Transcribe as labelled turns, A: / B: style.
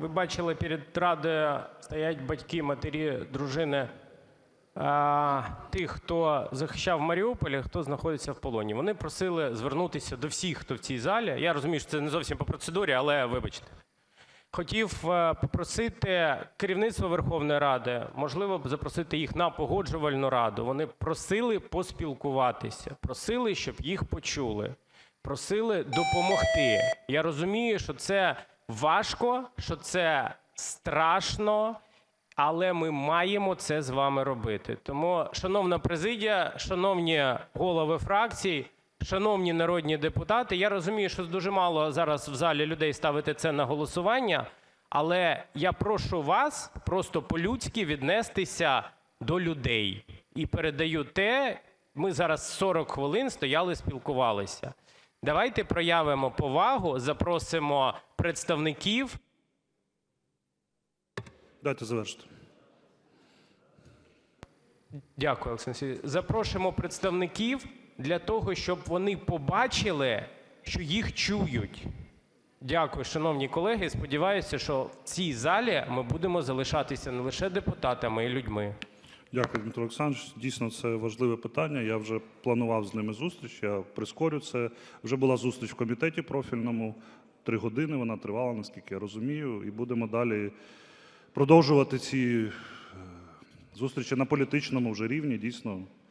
A: ви бачили, перед радою стоять батьки, матері, дружини тих, хто захищав Маріуполь, хто знаходиться в полоні. Вони просили звернутися до всіх, хто в цій залі. Я розумію, що це не зовсім по процедурі, але вибачте. Хотів е, попросити керівництво Верховної Ради, можливо, запросити їх на погоджувальну раду. Вони просили поспілкуватися, просили, щоб їх почули, просили допомогти. Я розумію, що це важко, що це страшно, але ми маємо це з вами робити. Тому, шановна президія, шановні голови фракцій, шановні народні депутати, я розумію, що дуже мало зараз в залі людей ставити це на голосування, але я прошу вас просто по-людськи віднестися до людей. І передаю те, ми зараз 40 хвилин стояли, спілкувалися. Давайте проявимо повагу, запросимо представників
B: Дайте завершити.
A: Дякую, Олександр Запрошуємо представників для того, щоб вони побачили, що їх чують. Дякую, шановні колеги. Сподіваюся, що в цій залі ми будемо залишатися не лише депутатами і людьми.
B: Дякую, Дмитро Олександрович. Дійсно, це важливе питання. Я вже планував з ними зустріч. Я прискорю це. Вже була зустріч в комітеті профільному. Три години вона тривала, наскільки я розумію. І будемо далі продовжувати ці е, зустрічі на політичному вже рівні. Дійсно,